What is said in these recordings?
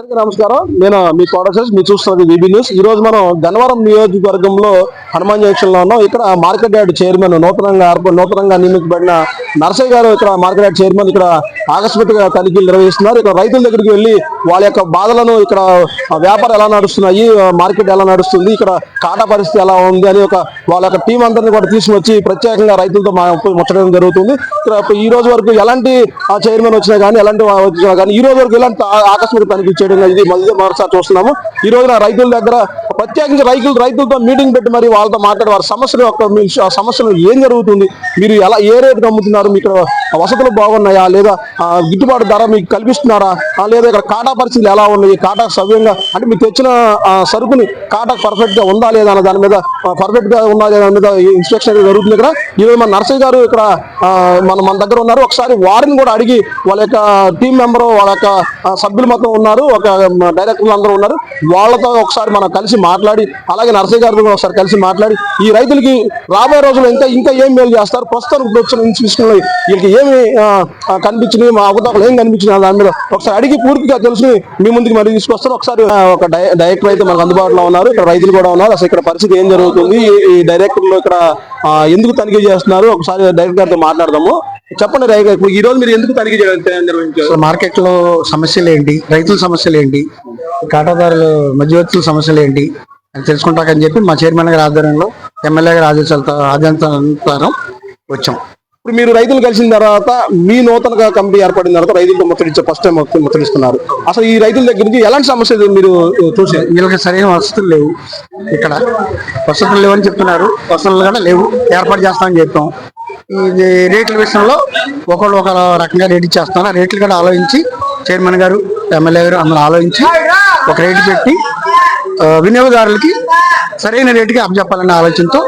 అందరికీ నమస్కారం. నేను మీ కోడసెస్ మీరు చూస్తున్నది బీబీ న్యూస్ ఈ రోజు మనం గన్నవరం నియోజకవర్గంలో హనుమాన్ జంక్షన్లో ఉన్నాం. ఇక్కడ మార్కెట్ యార్డ్ చైర్మన్ నూతనంగా నూతనంగా నియమించబడిన నర్సయ్య గారు ఇక్కడ మార్కెట్ యార్డ్ చైర్మన్ ఇక్కడ ఆకస్మికంగా తనిఖీలు నిర్వహిస్తున్నారు. ఇక్కడ రైతుల దగ్గరికి వెళ్ళి వాళ్ళ యొక్క బాధలను ఇక్కడ వ్యాపారం ఎలా నడుస్తున్నాయి మార్కెట్ ఎలా నడుస్తుంది ఇక్కడ కాటా పరిస్థితి ఎలా ఉంది అని ఒక వాళ్ళ యొక్క టీం అందరిని కూడా తీసుకొచ్చి ప్రత్యేకంగా రైతులతో ముచ్చడం జరుగుతుంది. ఇక్కడ ఈ రోజు వరకు ఎలాంటి ఆ చైర్మన్ వచ్చినా కానీ ఎలాంటి వచ్చినా కానీ ఈ రోజు వరకు ఎలాంటి ఆకస్మిక తనిఖీ చేయడం ఇది మళ్ళీ మరోసారి చూస్తున్నాము. ఈ రోజున రైతుల దగ్గర ప్రత్యేకించి రైతులు రైతులతో మీటింగ్ పెట్టి మరి వాళ్ళతో మాట్లాడి వారి సమస్యలు యొక్క మీ ఆ సమస్యలు ఏం జరుగుతుంది? మీరు ఎలా ఏ రేటుకి అమ్ముతున్నారు మీకు వసతులు బాగున్నాయా? లేదా గిట్టుబాటు ధర మీకు కల్పిస్తున్నారా? లేదా ఇక్కడ కాటా పరిస్థితులు ఎలా ఉన్నాయి? కాటా సవ్యంగా అంటే మీరు తెచ్చిన సరుకుని కాటా పర్ఫెక్ట్గా ఉందా లేదా అన్న దాని మీద పర్ఫెక్ట్గా ఉందా లేదా మీద ఇన్స్పెక్షన్ జరుగుతుంది ఇక్కడ. ఈరోజు మన నర్సయ్య గారు ఇక్కడ మన మన దగ్గర ఉన్నారు. ఒకసారి వారిని కూడా అడిగి వాళ్ళ యొక్క టీం మెంబర్ వాళ్ళ యొక్క సభ్యులు మొత్తం ఉన్నారు. ఒక డైరెక్టర్లు అందరూ ఉన్నారు. వాళ్ళతో ఒకసారి మనం కలిసి మాట్లాడి అలాగే నర్సయ్య గారితో కూడా ఒకసారి కలిసి మాట్లాడి ఈ రైతులకి రాబోయే రోజుల్లో ఇంకా ఇంకా ఏం మేలు చేస్తారు? ప్రస్తుతం ఇప్పుడు వచ్చిన ఇన్స్టిట్యూషన్లో వీళ్ళకి ఏమి కనిపించినాయి? మా అవతలు ఏం కనిపించినాయి? దాని మీద ఒకసారి అడిగి పూర్తిగా తెలుసుకుని మీ ముందుకు మరి తీసుకొస్తారు. ఒకసారి ఒక డైరెక్టర్ అయితే మనకు అందుబాటులో ఉన్నారు. ఇక్కడ రైతులు కూడా ఉన్నారు. అసలు ఇక్కడ పరిస్థితి ఏం జరుగుతుంది? ఈ- డైరెక్టర్లు ఇక్కడ ఎందుకు తనిఖీ చేస్తున్నారు? ఒకసారి డైరెక్టర్ గారితో మాట్లాడదాము. చెప్పండి డైరెక్టర్ ఇప్పుడు ఈ రోజు మీరు ఎందుకు తనిఖీ చేయడం మార్కెట్లో సమస్యలు ఏంటి? రైతుల సమస్యలు ఏంటి? కాటాదారులు మధ్యవర్తుల సమస్యలు ఏంటి? తెలుసుకుంటాకని చెప్పి మా చైర్మన్ గారి ఆధ్వర్యంలో ఎమ్మెల్యే గారి ఆదేశాలతో ఆదేశానుసారం వచ్చాం. ఇప్పుడు మీరు రైతులు కలిసిన తర్వాత మీ నూతన కమిటీ ఏర్పడిన తర్వాత రైతులతో ముట్టడించే ఫస్ట్ టైం ముట్టడిస్తున్నారు అసలు ఈ రైతుల దగ్గర నుంచి ఎలాంటి సమస్యలు మీరు చూసారు వీళ్ళకి సరైన వసతులు లేవు ఇక్కడ. వసతులు లేవని చెప్తున్నారు. వసతులు కూడా లేవు. ఏర్పాటు చేస్తామని చెప్పాం. ఇది రేట్ల విషయంలో ఒకళ్ళు ఒక రకంగా రేట్ ఇచ్చేస్తున్నారు. ఆ రేట్లు కూడా ఆలోచించి చైర్మన్ గారు ఎమ్మెల్యే గారు అందరూ ఆలోచించి ఒక రేటు పెట్టి వినియోగదారులకి సరైన రేటుకి అప్పచెప్పాలనే ఆలోచనతో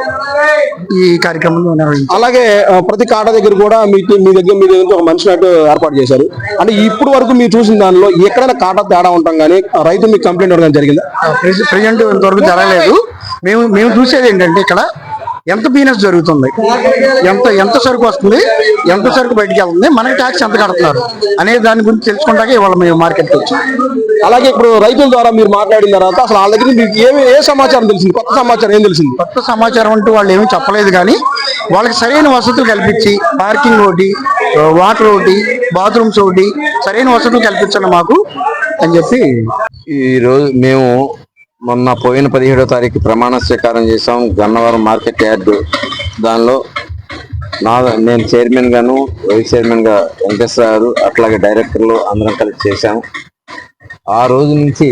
ఈ కార్యక్రమం నిర్వహించాం అలాగే ప్రతి కాట దగ్గర కూడా మీ మీ దగ్గర మీ దగ్గర ఒక మనిషి నాటు ఏర్పాటు చేశారు. అంటే ఇప్పుడు వరకు మీరు చూసిన దానిలో ఎక్కడైనా కాటా తేడా ఉంటాం కానీ రైతు మీకు కంప్లైంట్ ఇవ్వడం జరిగిందా? ప్రెసిడెంట్ ఇంతవరకు జరగలేదు. మేము మేము చూసేది ఏంటంటే ఇక్కడ ఎంత బిజినెస్ జరుగుతుంది ఎంత ఎంత సరుకు వస్తుంది ఎంత సరుకు బయటికి వెళ్తుంది మనకి ట్యాక్స్ ఎంత కడుతున్నారు అనే దాని గురించి తెలుసుకుంటాకే ఇవాళ మేము మార్కెట్కి వచ్చాం. అలాగే ఇప్పుడు రైతుల ద్వారా మీరు మాట్లాడిన తర్వాత అసలు వాళ్ళ దగ్గర మీకు ఏమి ఏ సమాచారం తెలిసింది? కొత్త సమాచారం ఏం తెలిసింది? కొత్త సమాచారం అంటూ వాళ్ళు ఏమీ చెప్పలేదు కానీ వాళ్ళకి సరైన వసతులు కల్పించి పార్కింగ్ ఒకటి వాటర్ ఒకటి బాత్రూమ్స్ ఒకటి సరైన వసతులు కల్పించండి మాకు అని చెప్పి ఈ రోజు మేము మొన్న పోయిన పదిహేడో తారీఖు ప్రమాణ స్వీకారం చేసాం గన్నవరం మార్కెట్ యార్డ్ దానిలో నా నేను చైర్మన్ గాను వైస్ చైర్మన్గా వెంకటేశ్వర గారు అట్లాగే డైరెక్టర్లు అందరం కలిసి చేశాం. ఆ రోజు నుంచి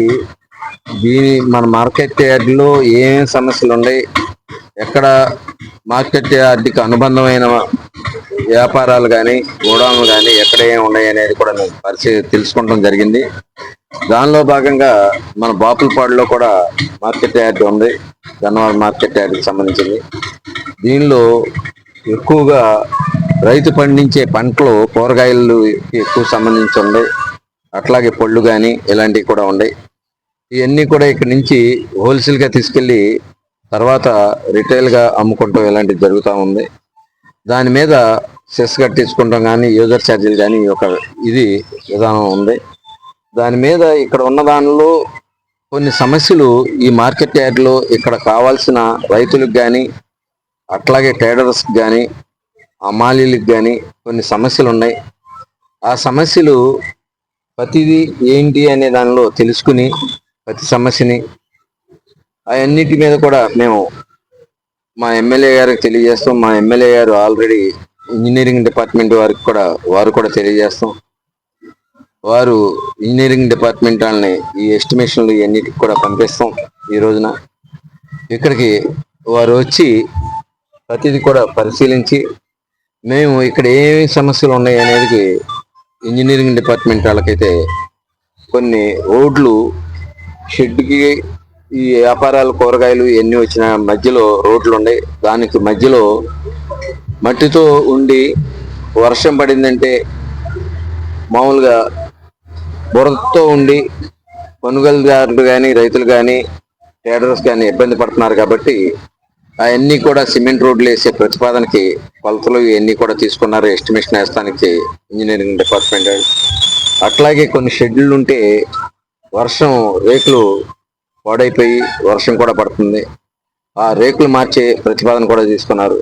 దీని మన మార్కెట్ యార్డ్లో ఏమేమి సమస్యలు ఉన్నాయి ఎక్కడ మార్కెట్ యార్డ్కి అనుబంధమైన వ్యాపారాలు కానీ గోడౌన్లు కానీ ఎక్కడ ఏమి ఉన్నాయి అనేది కూడా నేను పరిచయం తెలుసుకోవడం జరిగింది. దానిలో భాగంగా మన బాపులపాడులో కూడా మార్కెట్ యార్డ్ ఉంది గన్నవరం మార్కెట్ యార్డ్కి సంబంధించింది. దీనిలో ఎక్కువగా రైతు పండించే పంటలు కూరగాయలు ఎక్కువ సంబంధించి ఉన్నాయి. అట్లాగే పళ్ళు కానీ ఇలాంటివి కూడా ఉన్నాయి ఇవన్నీ కూడా ఇక్కడ నుంచి హోల్సేల్గా తీసుకెళ్ళి తర్వాత రిటైల్గా అమ్ముకుంటాం ఇలాంటివి జరుగుతూ ఉంది. దాని మీద సెస్ కట్టించుకుంటాం కానీ యూజర్ ఛార్జీలు కానీ ఒక ఇది విధానం ఉంది. దాని మీద ఇక్కడ ఉన్న దానిలో కొన్ని సమస్యలు ఈ మార్కెట్ యార్డ్లో ఇక్కడ కావాల్సిన రైతులకు కానీ అట్లాగే ట్రేడర్స్కి కానీ అమాలీలకు కానీ కొన్ని సమస్యలు ఉన్నాయి. ఆ సమస్యలు ప్రతిదీ ఏంటి అనే దానిలో తెలుసుకుని ప్రతి సమస్యని అవన్నిటి మీద కూడా మేము మా ఎమ్మెల్యే గారికి తెలియజేస్తాం మా ఎమ్మెల్యే గారు ఆల్రెడీ ఇంజనీరింగ్ డిపార్ట్మెంట్ వారికి కూడా వారు కూడా తెలియజేస్తాం వారు ఇంజనీరింగ్ డిపార్ట్మెంట్ వాళ్ళని ఈ ఎస్టిమేషన్లు ఇవన్నిటికి కూడా పంపిస్తాం ఈ రోజున ఇక్కడికి వారు వచ్చి ప్రతిదీ కూడా పరిశీలించి మేము ఇక్కడ ఏమేమి సమస్యలు ఉన్నాయి అనేది ఇంజనీరింగ్ డిపార్ట్మెంట్ వాళ్ళకైతే కొన్ని రోడ్లు షెడ్కి ఈ వ్యాపారాలు కూరగాయలు ఇవన్నీ వచ్చిన మధ్యలో రోడ్లు ఉన్నాయి. దానికి మధ్యలో మట్టితో ఉండి వర్షం పడిందంటే మామూలుగా బురదతో ఉండి కొనుగోలుదారులు కానీ రైతులు కానీ ట్రేడర్స్ కానీ ఇబ్బంది పడుతున్నారు కాబట్టి అవన్నీ కూడా సిమెంట్ రోడ్లు వేసే ప్రతిపాదనకి కొలతలు ఇవన్నీ కూడా తీసుకున్నారు ఎస్టిమేషన్ వేస్తానికి ఇంజనీరింగ్ డిపార్ట్మెంట్ అట్లాగే కొన్ని షెడ్యూల్ ఉంటే వర్షం రేకులు పాడైపోయి వర్షం కూడా పడుతుంది. ఆ రేకులు మార్చే ప్రతిపాదన కూడా తీసుకున్నారు.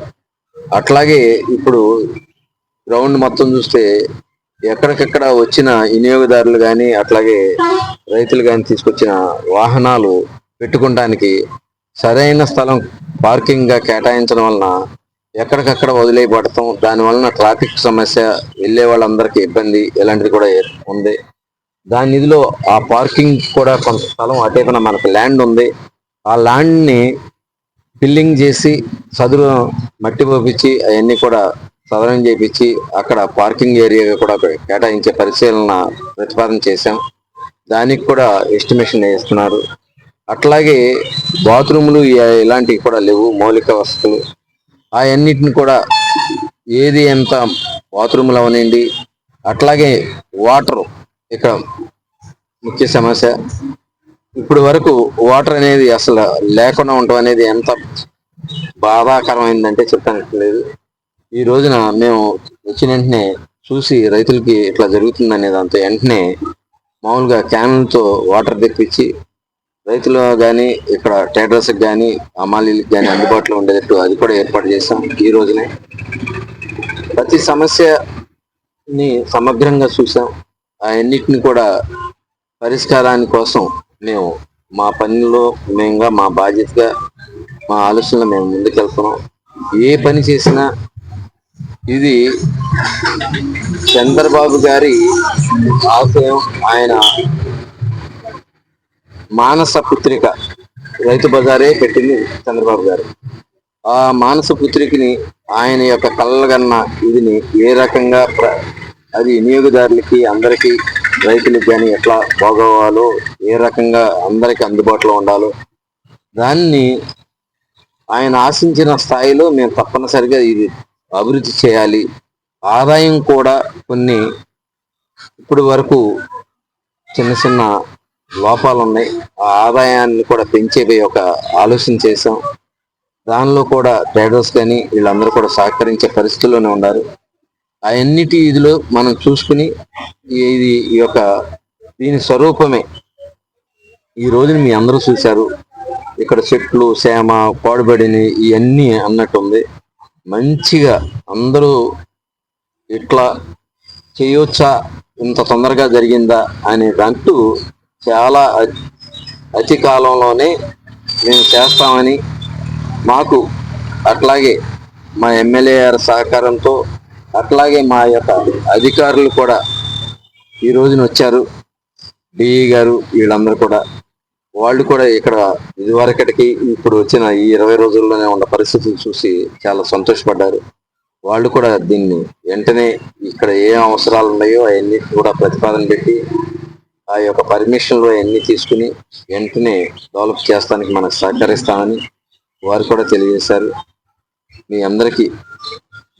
అట్లాగే ఇప్పుడు గ్రౌండ్ మొత్తం చూస్తే ఎక్కడికెక్కడ వచ్చిన వినియోగదారులు కానీ అట్లాగే రైతులు కానీ తీసుకొచ్చిన వాహనాలు పెట్టుకోవడానికి సరైన స్థలం పార్కింగ్గా కేటాయించడం వలన ఎక్కడికక్కడ వదిలేయబడతాం దాని వలన ట్రాఫిక్ సమస్య వెళ్ళే వాళ్ళందరికీ ఇబ్బంది ఇలాంటిది కూడా ఉంది. దాని నిధిలో ఆ పార్కింగ్ కూడా కొంత స్థలం అటేపన మనకు ల్యాండ్ ఉంది. ఆ ల్యాండ్ని ఫిల్లింగ్ చేసి సదురు మట్టి పోపించి అవన్నీ కూడా సదరం చేపించి అక్కడ పార్కింగ్ ఏరియా కూడా కేటాయించే పరిశీలన ప్రతిపాదన చేశాం. దానికి కూడా ఎస్టిమేషన్ వేస్తున్నారు. అట్లాగే బాత్రూములు ఇలాంటివి కూడా లేవు మౌలిక వసతులు. అవన్నిటిని కూడా ఏది ఎంత బాత్రూములు అవనండి. అట్లాగే వాటర్ ఇక్కడ ముఖ్య సమస్య. ఇప్పుడు వరకు వాటర్ అనేది అసలు లేకుండా ఉండటం అనేది ఎంత బాధాకరమైందంటే చెప్పడానికి లేదు. ఈ రోజున మేము వచ్చిన వెంటనే చూసి రైతులకి ఇట్లా జరుగుతుందనే దాంతో వెంటనే మామూలుగా క్యాన్లతో వాటర్ తెప్పించి రైతులు కానీ ఇక్కడ ట్రేడర్స్ కానీ అమాలీలకు కానీ అందుబాటులో ఉండేటట్టు అది కూడా ఏర్పాటు చేశాం ఈ రోజునే. ప్రతి సమస్యని సమగ్రంగా చూసాం అన్నిటిని కూడా పరిష్కారాని కోసం మేము మా పనిలో మేముగా మా బాధ్యతగా మా ఆలోచనలో మేము ముందుకెళ్తున్నాం. ఏ పని చేసినా ఇది చంద్రబాబు గారి ఆశయం ఆయన మానస పుత్రిక రైతు బజారే పెట్టింది చంద్రబాబు గారు. ఆ మానస పుత్రికని ఆయన యొక్క కళ్ళగన్న ఇదిని ఏ రకంగా అది వినియోగదారులకి అందరికీ రైతులకి కానీ ఎట్లా బాగోవాలో ఏ రకంగా అందరికి అందుబాటులో ఉండాలో దాన్ని ఆయన ఆశించిన స్థాయిలో మేము తప్పనిసరిగా ఇది అభివృద్ధి చేయాలి. ఆదాయం కూడా కొన్ని ఇప్పటి వరకు చిన్న చిన్న లోపాలు ఉన్నాయి ఆ ఆదాయాన్ని కూడా పెంచే ఒక ఆలోచన చేసాం దానిలో కూడా ట్రేడర్స్ కానీ వీళ్ళందరూ కూడా సహకరించే పరిస్థితుల్లోనే ఉన్నారు. అవన్నిటి ఇదిలో మనం చూసుకుని ఇది ఈ యొక్క దీని స్వరూపమే. ఈ రోజున మీ అందరూ చూశారు. ఇక్కడ చెట్లు సేమ పాడుబడిని ఇవన్నీ అన్నట్టుంది. మంచిగా అందరూ ఇట్లా చేయొచ్చా? ఇంత తొందరగా జరిగిందా? అనే దాంట్లో చాలా అతి కాలంలోనే మేము చేస్తామని మాకు అట్లాగే మా ఎమ్మెల్యే గారి సహకారంతో అట్లాగే మా యొక్క అధికారులు కూడా ఈ రోజున వచ్చారు. డిఈ గారు వీళ్ళందరూ కూడా. వాళ్ళు కూడా ఇక్కడ ఇదివరకటికి ఇప్పుడు వచ్చిన ఈ ఇరవై రోజుల్లోనే ఉన్న పరిస్థితులు చూసి చాలా సంతోషపడ్డారు. వాళ్ళు కూడా దీన్ని వెంటనే ఇక్కడ ఏ అవసరాలు ఉన్నాయో అవన్నీ కూడా ప్రతిపాదన పెట్టి ఆ యొక్క పర్మిషన్లు అవన్నీ తీసుకుని వెంటనే డెవలప్ చేస్తానికి మనకు సహకరిస్తామని వారు కూడా తెలియజేశారు. మీ అందరికీ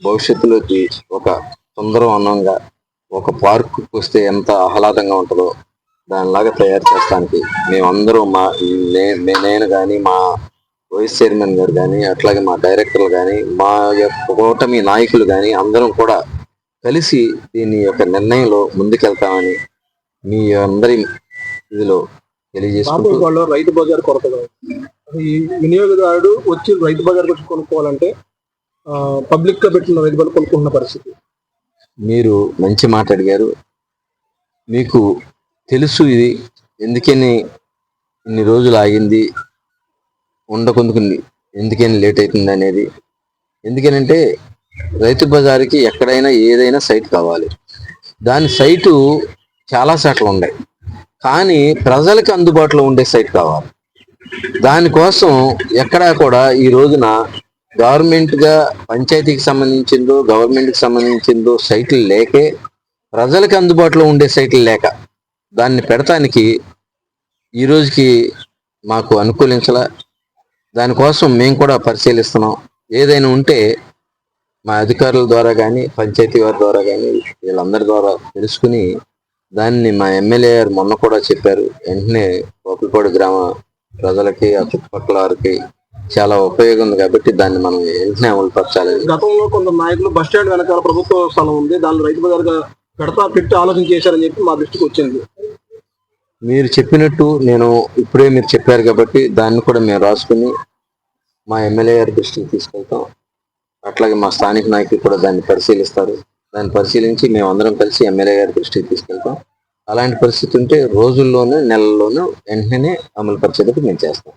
భవిష్యత్తులోకి ఒక సుందరవనంగా ఒక పార్క్ వస్తే ఎంత ఆహ్లాదంగా ఉంటుందో దానిలాగా తయారు చేస్తానికి మేమందరూ మా నేను కానీ మా వైస్ చైర్మన్ గారు కానీ అట్లాగే మా డైరెక్టర్లు కానీ మా యొక్క కూటమి నాయకులు కానీ అందరం కూడా కలిసి దీని యొక్క నిర్ణయంలో ముందుకెళ్తామని మీ అందరి ఇదిలో తెలియజేసుకుంటూ రైతు బజార్ కొరతగా ఉంది. ఈ వినియోగదారుడు వచ్చి రైతు బజార్ వచ్చి కొనుక్కోవాలంటే పబ్లిక్గా పెట్టిన రైతు బజార్ కొనుక్కుంటున్న పరిస్థితి. మీరు మంచి మాట అడిగారు. మీకు తెలుసు ఇది ఎందుకని ఇన్ని రోజులు ఆగింది ఉండకొందుకుంది ఎందుకని లేట్ అవుతుంది అనేది. ఎందుకనంటే రైతు బజార్కి ఎక్కడైనా ఏదైనా సైట్ కావాలి. దాని సైటు చాలా సెట్లు ఉన్నాయి. కానీ ప్రజలకు అందుబాటులో ఉండే సైట్ కావాలి. దానికోసం ఎక్కడా కూడా ఈ రోజున గవర్నమెంట్గా పంచాయతీకి సంబంధించిందో గవర్నమెంట్కి సంబంధించిందో సైట్లు లేకే ప్రజలకు అందుబాటులో ఉండే సైట్లు లేక దాన్ని పెడతానికి ఈ రోజుకి మాకు అనుకూలించలా. దానికోసం మేము కూడా పరిశీలిస్తున్నాం. ఏదైనా ఉంటే మా అధికారుల ద్వారా కానీ పంచాయతీ వారి ద్వారా కానీ వీళ్ళందరి ద్వారా తెలుసుకుని దాన్ని మా ఎమ్మెల్యే గారు మొన్న కూడా చెప్పారు. వెంటనే కోపిపాడు గ్రామ ప్రజలకి ఆ చుట్టుపక్కల వారికి చాలా ఉపయోగం ఉంది కాబట్టి దాన్ని మనం వెంటనే అమలుపరచాలి గతంలో కొంత నాయకులు బస్ స్టాండ్ వెనకాల ప్రభుత్వ స్థలం ఉంది. దాన్ని రైతు బజార్గా పెడతా పెట్టి ఆలోచన చేశారని చెప్పి మా దృష్టికి వచ్చింది. మీరు చెప్పినట్టు నేను ఇప్పుడే మీరు చెప్పారు కాబట్టి దాన్ని కూడా మేము రాసుకుని మా ఎమ్మెల్యే గారి దృష్టికి తీసుకెళ్తాం. అట్లాగే మా స్థానిక నాయకులు కూడా దాన్ని పరిశీలిస్తారు. దాన్ని పరిశీలించి మేము అందరం కలిసి ఎమ్మెల్యే గారి దృష్టికి తీసుకెళ్తాం. అలాంటి పరిస్థితి ఉంటే రోజుల్లోనే నెలల్లోనూ వెంటనే అమలు పరిచేందుకు మేము చేస్తాం.